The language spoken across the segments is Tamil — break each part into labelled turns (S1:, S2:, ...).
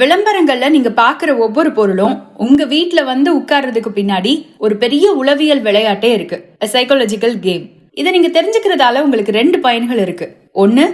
S1: விளம்பரங்கள்ல நீங்க பாக்குற ஒவ்வொரு பொருளும் உங்க வீட்ல வந்து உட்கார்றதுக்கு பின்னாடி ஒரு பெரிய உளவியல் விளையாட்டே இருக்கு. சைக்காலஜிக்கல் கேம் இதை நீங்க தெரிஞ்சுக்கிறதால உங்களுக்கு ரெண்டு பயன்கள் இருக்கு. ஒன்னு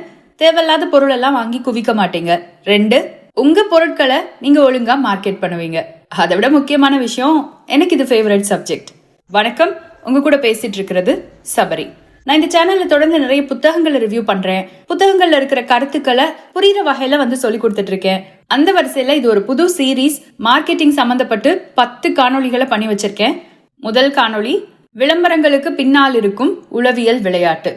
S1: தேவையில்லாத பொருள் எல்லாம் வாங்கி குவிக்க மாட்டீங்க. ரெண்டு உங்க பொருட்களை நீங்க ஒழுங்கா மார்க்கெட் பண்ணுவீங்க. அதை விட முக்கியமான விஷயம் எனக்கு இது ஃபேவரட் சப்ஜெக்ட் வணக்கம் உங்க கூட பேசிட்டு இருக்கிறது சபரி. நான் இந்த சேனல்ல தொடர்ந்து நிறைய புத்தகங்களை ரிவ்யூ பண்றேன். புத்தகங்கள்ல இருக்கிற கருத்துக்களை புரியுற வகையில வந்து சொல்லி கொடுத்துட்டு இருக்கேன். அந்த வரிசையில் இது ஒரு புது சீரீஸ் மார்க்கெட்டிங் சம்மந்தப்பட்டு பத்து காணொளிகளை பண்ணி வச்சிருக்கேன். முதல் காணொளி விளம்பரங்களுக்கு பின்னால் இருக்கும் உளவியல் விளையாட்டு.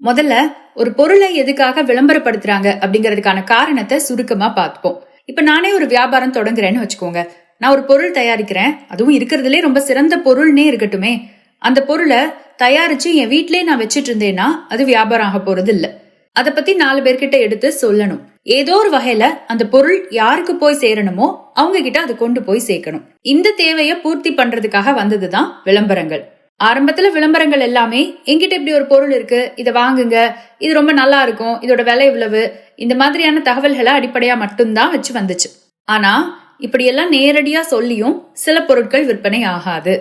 S1: முதல்ல ஒரு பொருளை எதுக்காக விளம்பரப்படுத்துறாங்க அப்படிங்கிறதுக்கான காரணத்தை சுருக்கமா பார்ப்போம் இப்ப நானே ஒரு வியாபாரம் தொடங்குறேன்னு வச்சுக்கோங்க. நான் ஒரு பொருள் தயாரிக்கிறேன். அதுவும் இருக்கிறதுலே ரொம்ப சிறந்த பொருள்னே இருக்கட்டுமே. அந்த பொருளை தயாரிச்சு என் வீட்டிலே நான் வச்சிட்டு இருந்தேன்னா அது வியாபாரம் ஆக போறது இல்லை அதை பத்தி நாலு பேர்கிட்ட எடுத்து சொல்லணும். ஏதோ ஒரு வகையில அந்த பொருள் யாருக்கு போய் சேரணுமோ அவங்க கிட்ட அதை கொண்டு போய் சேர்க்கணும். இந்த தேவையை பூர்த்தி பண்றதுக்காக வந்ததுதான் விளம்பரங்கள். ஆரம்பத்துல விளம்பரங்கள் எல்லாமே என்கிட்ட இப்படி ஒரு பொருள் இருக்கு இதை வாங்குங்க இது ரொம்ப நல்லா இருக்கும் இதோட விலை இவ்வளவு இந்த மாதிரியான தகவல்களை அடிப்படையா மட்டும்தான் வச்சு வந்துச்சு. ஆனா இப்படியெல்லாம் நேரடியா சொல்லியும் சில பொருட்கள் விற்பனை ஆகாது.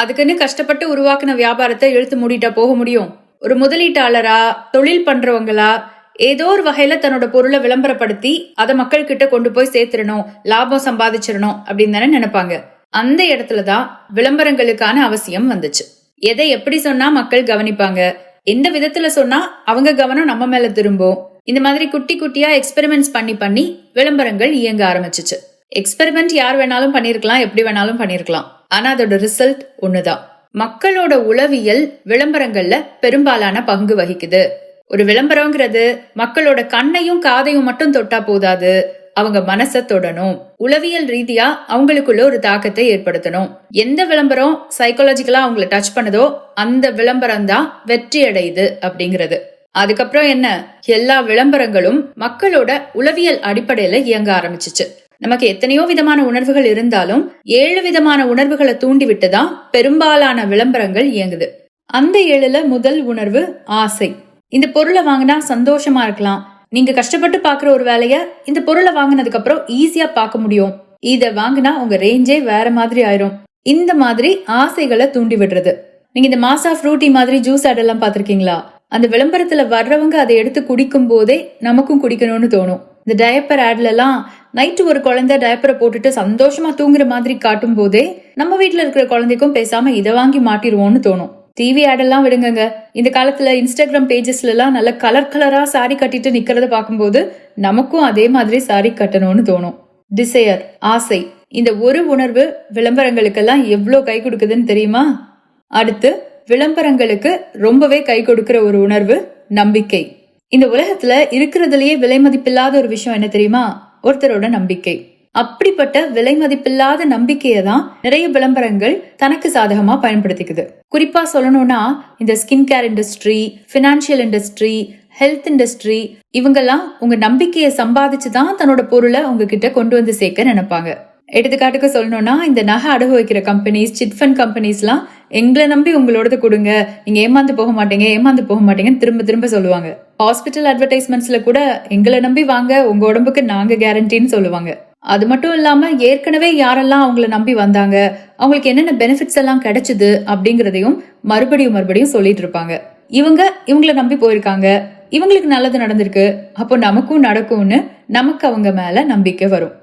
S1: அதுக்குன்னு கஷ்டப்பட்டு உருவாக்குன வியாபாரத்தை இழுத்து மூடிட்டா போக முடியும். ஒரு முதலீட்டாளரா தொழில் பண்றவங்களா ஏதோ ஒரு வகையில தன்னோட பொருளை விளம்பரப்படுத்தி அதை மக்கள் கிட்ட கொண்டு போய் சேர்த்துடணும் லாபம் சம்பாதிச்சிடணும் அப்படின்னு தானே நினைப்பாங்க. அந்த இடத்துலதான் விளம்பரங்களுக்கான அவசியம் வந்துச்சு. எதை எப்படி சொன்னா மக்கள் கவனிப்பாங்க? எந்த விதத்துல சொன்னா அவங்க கவனம் நம்ம மேல திரும்பும்? இந்த மாதிரி குட்டி குட்டியா எக்ஸ்பெரிமெண்ட்ஸ் பண்ணி பண்ணி விளம்பரங்கள் இயங்க ஆரம்பிச்சுச்சு. எக்ஸ்பெரிமெண்ட் யார் வேணாலும் பண்ணிருக்கலாம் எப்படி வேணாலும் பண்ணிருக்கலாம். ஆனா அதோட ரிசல்ட் ஒண்ணுதான். மக்களோட உளவியல் விளம்பரங்கள்ல பெரும்பாலான பங்கு வகிக்குது. ஒரு விளம்பரங்கிறது மக்களோட கண்ணையும் காதையும் மட்டும் தொட்டா போதாது. அவங்க மனசை தொடணும். உளவியல் ரீதியா அவங்களுக்குள்ள ஒரு தாக்கத்தை ஏற்படுத்தணும். எந்த விளம்பரம் சைக்காலஜிக்கலா அவங்கள டச் பண்ணுதோ அந்த விளம்பரம் தான் வெற்றி அடையுது அப்படிங்கிறது. அதுக்கப்புறம் என்ன? எல்லா விளம்பரங்களும் மக்களோட உளவியல் அடிப்படையில இயங்க ஆரம்பிச்சுச்சு. நமக்கு எத்தனையோ விதமான உணர்வுகள் இருந்தாலும் ஏழு விதமான உணர்வுகளை தூண்டிவிட்டுதான் பெரும்பாலான விளம்பரங்கள் இயங்குது. அந்த ஏழுல முதல் உணர்வு ஆசை. இந்த பொருளை வாங்கினா சந்தோஷமா இருக்கலாம். நீங்க கஷ்டப்பட்டு பாக்குற ஒரு வேலைய இந்த பொருளை வாங்கினதுக்கு அப்புறம் ஈஸியா பார்க்க முடியும். இத வாங்கினா உங்க ரேஞ்சே வேற மாதிரி ஆயிரும். இந்த மாதிரி ஆசைகளை தூண்டி விடுறது நீங்க இந்த மாசா ஃப்ரூட்டி மாதிரி ஜூஸ் ஆடெல்லாம் பாத்திருக்கீங்களா? அந்த விளம்பரத்துல வர்றவங்க அதை எடுத்து குடிக்கும் போதே நமக்கும் குடிக்கணும்னு தோணும். இந்த டயப்பர் ஆட்ல எல்லாம் நைட்டு ஒரு குழந்தை டயப்பரை போட்டுட்டு சந்தோஷமா தூங்குற மாதிரி காட்டும் போதே நம்ம வீட்டுல இருக்கிற குழந்தைக்கும் பேசாம இதை வாங்கி மாட்டிடுவோம்னு தோணும். டிவி ஆடெல்லாம் விடுங்கங்க. இந்த காலத்துல இன்ஸ்டாகிராம் பேஜஸ்ல எல்லாம் நல்ல கலர் கலரா சாரி கட்டிட்டு நிக்கிறத பார்க்கும்போது நமக்கும் அதே மாதிரி சாரி கட்டணும்னு தோணும். டிசையர் ஆசை. இந்த ஒரு உணர்வு விளம்பரங்களுக்கெல்லாம் எவ்வளோ கை கொடுக்குதுன்னு தெரியுமா? அடுத்து விளம்பரங்களுக்கு ரொம்பவே கை கொடுக்கிற ஒரு உணர்வு நம்பிக்கை. இந்த உலகத்துல இருக்கிறதுலயே விலை மதிப்பில்லாத ஒரு விஷயம் என்ன தெரியுமா? ஒருத்தரோட நம்பிக்கை. அப்படிப்பட்ட விலை மதிப்பில்லாத நம்பிக்கையை தான் நிறைய விளம்பரங்கள் தனக்கு சாதகமா பயன்படுத்திக்குது. குறிப்பா சொல்லணும்னா இந்த skin care industry financial industry health industry இவங்கெல்லாம் உங்க நம்பிக்கையை சம்பாதிச்சு தான் தன்னோட பொருளை உங்ககிட்ட கொண்டு வந்து சேர்க்க நினைப்பாங்க. எடுத்துக்காட்டுக்கு சொல்லணும்னா இந்த நகை அடகு வைக்கிற கம்பெனிஸ் சிட் ஃபண்ட் கம்பெனிஸ்லாம் எங்களை நம்பி உங்களோடது கொடுங்க. நீங்க ஏமாந்து போக மாட்டீங்க ஏமாந்து போக மாட்டீங்கன்னு திரும்ப திரும்ப சொல்லுவாங்க. ஹாஸ்பிட்டல் அட்வர்டைஸ்மெண்ட்ஸ்ல கூட எங்களை நம்பி வாங்க உங்க உடம்புக்கு நாங்க கேரண்டின்னு சொல்லுவாங்க. அது மட்டும் இல்லாம ஏற்கனவே யாரெல்லாம் அவங்கள நம்பி வந்தாங்க அவங்களுக்கு என்னென்ன பெனிஃபிட்ஸ் எல்லாம் கிடைச்சது அப்படிங்கறதையும் மறுபடியும் மறுபடியும் சொல்லிட்டு இருப்பாங்க. இவங்க இவங்கள நம்பி போயிருக்காங்க இவங்களுக்கு நல்லது நடந்திருக்கு அப்போ நமக்கும் நடக்கும்னு நமக்கு அவங்க மேல நம்பிக்கை வரும்.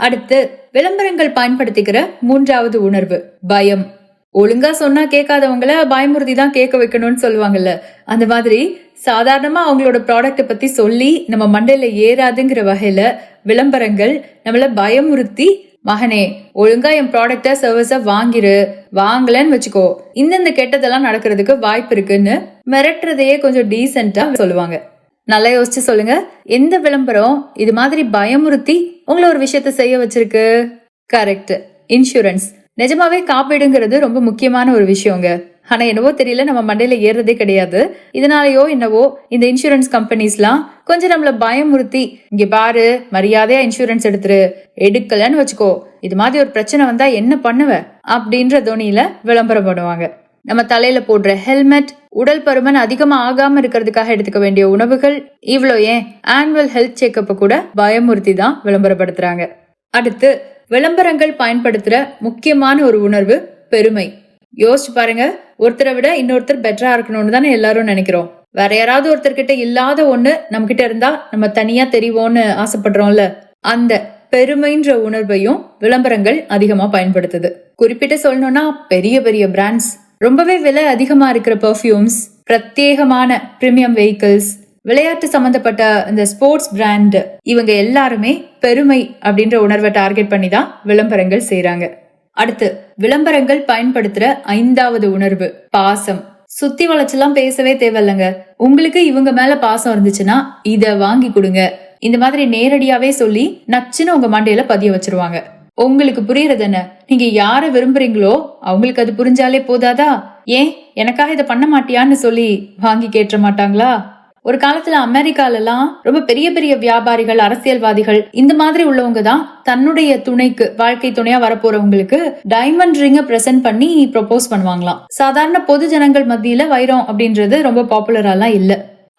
S1: அடுத்து விளம்பரங்கள் பயன்படுத்திக்கிற மூன்றாவது உணர்வு பயம். ஒழுங்கா சொன்னா கேட்காதவங்கள பயமுறுத்தி தான் கேட்க வைக்கணும்னு சொல்லுவாங்கல்ல அந்த மாதிரி சாதாரணமாக அவங்களோட ப்ராடக்ட்டை பற்றி சொல்லி நம்ம மண்டையில் ஏறாதுங்கிற வகையில் விளம்பரங்கள் நம்மளை பயமுறுத்தி மகனே ஒழுங்கா என் ப்ராடக்ட சர்வீஸை வாங்கிரு வாங்கலன்னு வச்சுக்கோ. இந்தந்த கெட்டதெல்லாம் நடக்கிறதுக்கு வாய்ப்பு இருக்குன்னு மிரட்டுறதையே கொஞ்சம் டீசெண்டா சொல்லுவாங்க. நல்லா யோசிச்சு சொல்லுங்க. எந்த விளம்பரம் இது மாதிரி பயமுறுத்தி உங்களை ஒரு விஷயத்த செய்ய வச்சிருக்கு? கரெக்ட் இன்சூரன்ஸ் நிஜமாவே காப்பீடுங்கிறது ரொம்ப முக்கியமான ஒரு விஷயங்க. ஆனா என்னவோ தெரியல நம்ம மண்டையில ஏறுறதே கிடையாது. இதனாலயோ என்னவோ இந்த இன்சூரன்ஸ் கம்பெனிஸ்லாம் கொஞ்சம் நம்மள பயமுறுத்தி இங்க பாரு மரியாதையா இன்சூரன்ஸ் எடுத்துரு எடுக்கலன்னு வச்சுக்கோ இது மாதிரி ஒரு பிரச்சனை வந்தா என்ன பண்ணுவ? அப்படின்ற தோனியில விளம்பரம் பண்ணுவாங்க நம்ம தலையில போடுற ஹெல்மெட் உடல் பருமன் அதிகமா ஆகாம இருக்கிறதுக்காக எடுத்துக்க வேண்டிய உணவுகள் இவ்வளோ ஏன்? ஆனுவல் ஹெல்த் செக்கப்பை கூட பயமுறுத்தி தான் விளம்பரப்படுத்துறாங்க. அடுத்து விளம்பரங்கள் பயன்படுத்துற முக்கியமான ஒரு உணர்வு பெருமை. யோசிச்சு பாருங்க. ஒருத்தரை விட இன்னொருத்தர் பெட்டரா இருக்கணும்னு தானே எல்லாரும் நினைக்கிறோம். வேற யாராவது ஒருத்தர்கிட்ட இல்லாத ஒண்ணு நம்ம கிட்ட இருந்தா நம்ம தனியா தெரிவோம்னு ஆசைப்படுறோம்ல. அந்த பெருமைன்ற உணர்வையும் விளம்பரங்கள் அதிகமா பயன்படுத்துது. குறிப்பிட்டு சொல்லணும்னா பெரிய பெரிய பிராண்ட்ஸ் ரொம்பவே விலை அதிகமா இருக்கிற பெர்ஃப்யூம்ஸ் பிரத்யேகமான பிரீமியம் வெஹிக்கிள்ஸ் விளையாட்டு சம்பந்தப்பட்ட இந்த ஸ்போர்ட்ஸ் பிராண்ட் இவங்க எல்லாருமே பெருமை அப்படின்ற உணர்வை டார்கெட் பண்ணி தான் விளம்பரங்கள் செய்யறாங்க அடுத்து விளம்பரங்கள் பயன்படுத்துற ஐந்தாவது உணர்வு பாசம். சுத்தி வளைச்செல்லாம் பேசவே தேவையில்லைங்க. உங்களுக்கு இவங்க மேல பாசம் இருந்துச்சுன்னா இத வாங்கி கொடுங்க. இந்த மாதிரி நேரடியாவே சொல்லி நச்சுன்னு உங்க மண்டையில பதிய வச்சிருவாங்க. உங்களுக்கு புரியறது என்ன? நீங்க யார விரும்புறீங்களோ அவங்களுக்கு அது புரிஞ்சாலே போதாதா? ஏன் எனக்காக இதை பண்ண மாட்டியான்னு சொல்லி வாங்கி கேட்ட மாட்டாங்களா? ஒரு காலத்துல அமெரிக்காலலாம் ரொம்ப பெரிய பெரிய வியாபாரிகள் அரசியல்வாதிகள் இந்த மாதிரி உள்ளவங்க தான் தன்னுடைய துணைக்கு வாழ்க்கை துணையா வரப்போறவங்களுக்கு டைமண்ட் ரிங்க பிரசன்ட் பண்ணி ப்ரொபோஸ் பண்ணுவாங்களாம். சாதாரண பொது ஜனங்கள் மத்தியில வைரம் அப்படின்றது ரொம்ப பாப்புலராலாம் இல்ல.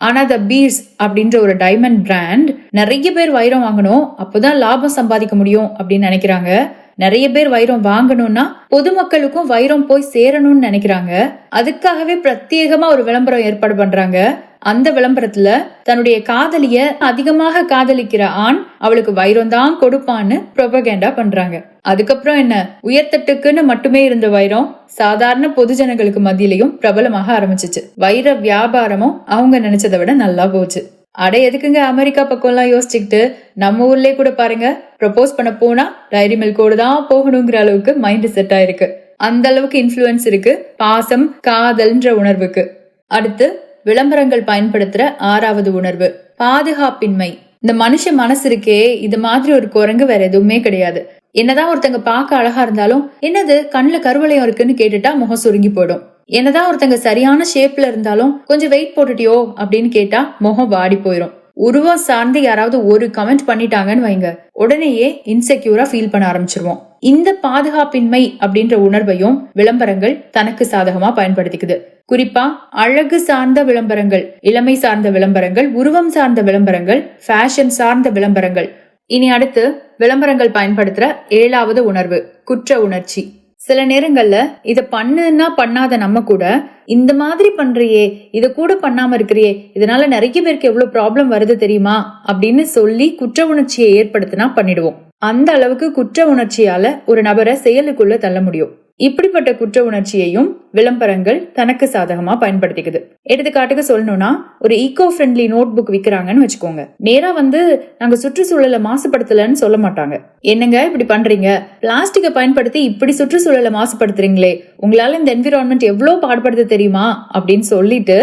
S1: ஆனா த பீர்ஸ் அப்படின்ற ஒரு டைமண்ட் பிராண்ட் நிறைய பேர் வைரம் வாங்கணும் அப்போதான் லாபம் சம்பாதிக்க முடியும் அப்படின்னு நினைக்கிறாங்க. நிறைய பேர் வைரம் வாங்கணும்னா பொதுமக்களுக்கும் வைரம் போய் சேரணும்னு நினைக்கிறாங்க. அதுக்காகவே பிரத்யேகமா ஒரு விளம்பரம் ஏற்பாடு பண்றாங்க. அந்த விளம்பரத்துல தன்னுடைய காதலிய அதிகமாக காதலிக்கிற ஆண் அவளுக்கு வைரம் தான் கொடுப்பான்னு ப்ரொபகேண்டா பண்றாங்க. அதுக்கப்புறம் என்ன? உயர்த்தட்டுக்குன்னு மட்டுமே இருந்த வைரம் சாதாரண பொதுஜனங்களுக்கு மத்தியிலையும் பிரபலமாக ஆரம்பிச்சிச்சு. வைர வியாபாரமும் அவங்க நினைச்சதை விட நல்லா போச்சு. அட எதுக்குங்க அமெரிக்கா பக்கம்லாம் யோசிச்சுக்கிட்டு? நம்ம ஊர்லயே கூட பாருங்க. ப்ரப்போஸ் பண்ண போனா டைரி மில்கோடு தான் போகணுங்கிற அளவுக்கு மைண்ட் செட் ஆயிருக்கு. அந்த அளவுக்கு இன்ஃப்ளூயன்ஸ் இருக்கு பாசம் காதல்ன்ற உணர்வுக்கு. அடுத்து விளம்பரங்கள் பயன்படுத்துற ஆறாவது உணர்வு பாதுகாப்பின்மை. இந்த மனுஷ மனசு இருக்கே இது மாதிரி ஒரு குரங்கு வேற எதுவுமே கிடையாது. என்னதான் ஒருத்தங்க பார்க்க அழகா இருந்தாலும் என்னது கண்ணுல கருவளையம் இருக்குன்னு கேட்டுட்டா முகம் சுருங்கி போயிடும். என்னதான் ஒருத்தங்க சரியான ஷேப்ல இருந்தாலும் கொஞ்சம் வெயிட் போட்டுட்டியோ அப்படின்னு கேட்டா முகம் வாடி போயிடும் உருவம் சார்ந்து யாராவது ஒரு கமெண்ட் பண்ணிட்டாங்கன்னு வைங்க. உடனேயே இன்செக்யூரா ஃபீல் பண்ண ஆரம்பிச்சிருவோம். இந்த பாதுகாப்பின்மை அப்படின்ற உணர்வையும் விளம்பரங்கள் தனக்கு சாதகமா பயன்படுத்திக்குது. குறிப்பா அழகு சார்ந்த விளம்பரங்கள் இளமை சார்ந்த விளம்பரங்கள் உருவம் சார்ந்த விளம்பரங்கள் ஃபேஷன் சார்ந்த விளம்பரங்கள். இனி அடுத்து விளம்பரங்கள் பயன்படுத்துற ஏழாவது உணர்வு குற்ற உணர்ச்சி. சில நேரங்கள்ல இத பண்ணுன்னா பண்ணாத நம்ம கூட இந்த மாதிரி பண்றியே இத கூட பண்ணாம இருக்கிறியே இதனால நிறைய பேருக்கு எவ்வளவு ப்ராப்ளம் வருது தெரியுமா? அப்படின்னு சொல்லி குற்ற உணர்ச்சியை ஏற்படுத்தினா பண்ணிடுவோம். அந்த அளவுக்கு குற்ற உணர்ச்சியால ஒரு நபரை செயலுக்குள்ள தள்ள முடியும். இப்படிப்பட்ட குற்ற உணர்ச்சியையும் விளம்பரங்கள் தனக்கு சாதகமா பயன்படுத்திக்குது. எடுத்துக்காட்டுக்கு சொல்லணும்னா ஒரு ஈகோ ஃப்ரெண்ட்லி நோட் புக் விற்கிறாங்கன்னு வச்சுக்கோங்க. நேரா வந்து நாங்க சுற்றுச்சூழலை மாசுபடுத்தலன்னு சொல்ல மாட்டாங்க. என்னங்க இப்படி பண்றீங்க? பிளாஸ்டிக்கை பயன்படுத்தி இப்படி சுற்றுச்சூழலை மாசுபடுத்துறீங்களே? உங்களால இந்த என்விரான்மெண்ட் எவ்வளவு பாடுபடுத்த தெரியுமா? அப்படின்னு சொல்லிட்டு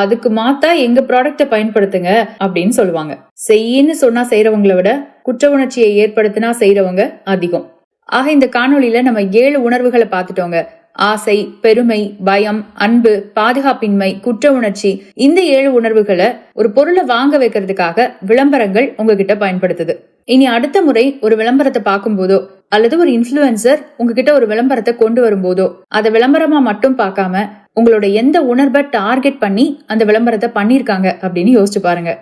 S1: அதுக்கு மாத்தா எங்க ப்ராடக்ட பயன்படுத்துங்க அப்படின்னு சொல்லுவாங்க. செய்யின்னு சொன்னா செய்யறவங்களை விட குற்ற உணர்ச்சியை ஏற்படுத்தினா செய்யறவங்க அதிகம். ஆக இந்த காணொளியில நம்ம ஏழு உணர்வுகளை பார்த்துட்டோங்க. ஆசை பெருமை பயம் அன்பு பாதுகாப்பின்மை குற்ற உணர்ச்சி இந்த ஏழு உணர்வுகளை ஒரு பொருளை வாங்க வைக்கிறதுக்காக விளம்பரங்கள் உங்ககிட்ட பயன்படுத்துது. இனி அடுத்த முறை ஒரு விளம்பரத்தை பார்க்கும்போதோ அல்லது ஒரு இன்ஃபுளுசர் உங்ககிட்ட ஒரு விளம்பரத்தை கொண்டு வரும்போதோ அதை விளம்பரமா மட்டும் பார்க்காம உங்களோட எந்த உணர்வை டார்கெட் பண்ணி அந்த விளம்பரத்தை பண்ணிருக்காங்க அப்படின்னு யோசிச்சு பாருங்க.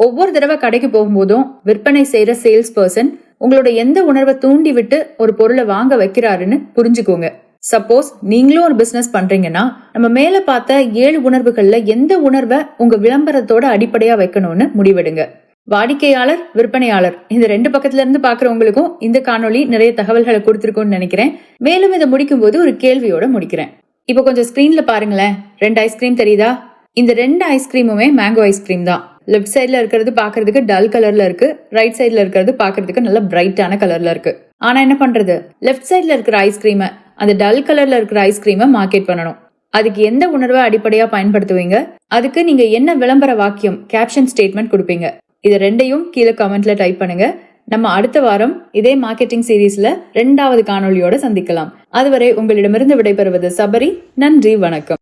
S1: ஒவ்வொரு தடவை கடைக்கு போகும்போதும் விற்பனை செய்யற சேல்ஸ் பர்சன் உங்களோட எந்த உணர்வை தூண்டி விட்டு ஒரு பொருளை வாங்க வைக்கிறாருன்னு புரிஞ்சுக்கோங்க. சப்போஸ் நீங்களும் ஒரு பிசினஸ் பண்றீங்கன்னா நம்ம மேல பார்த்த ஏழு உணர்வுகள்ல எந்த உணர்வை உங்க விளம்பரத்தோட அடிப்படையா வைக்கணும்னு முடிவெடுங்க. வாடிக்கையாளர் விற்பனையாளர் இந்த ரெண்டு பக்கத்துல இருந்து பாக்குறவங்களுக்கும் இந்த காணொலி நிறைய தகவல்களை கொடுத்துருக்கோம்னு நினைக்கிறேன். மேலும் இதை முடிக்கும் போது ஒரு கேள்வியோட முடிக்கிறேன். இப்போ கொஞ்சம் ஸ்கிரீன்ல பாருங்களேன். ரெண்டு ஐஸ்கிரீம் தெரியுதா? இந்த ரெண்டு ஐஸ்கிரீமுமே மேங்கோ ஐஸ்கிரீம் தான். லெஃப்ட் சைடில் இருக்கிறது பார்க்கறதுக்கு டல் கலரில் இருக்குது ரைட் சைடில் இருக்கிறது பார்க்கறதுக்கு நல்ல பிரைட்டான கலரில் இருக்குது ஆனால் என்ன பண்ணுறது லெஃப்ட் சைடில் இருக்கிற ஐஸ்கிரீமை அந்த டல் கலரில் இருக்கிற ஐஸ்கிரீமை மார்க்கெட் பண்ணணும். அதுக்கு எந்த உணர்வை அடிப்படையாக பயன்படுத்துவீங்க? அதுக்கு நீங்கள் என்ன விளம்பர வாக்கியம் கேப்ஷன் ஸ்டேட்மெண்ட் கொடுப்பீங்க? இது ரெண்டையும் கீழே கமெண்ட்ல டைப் பண்ணுங்க. நம்ம அடுத்த வாரம் இதே மார்க்கெட்டிங் சீரீஸ்ல ரெண்டாவது காணொலியோட சந்திக்கலாம். அதுவரை உங்களிடமிருந்து விடைபெறுவது சபரி. நன்றி வணக்கம்.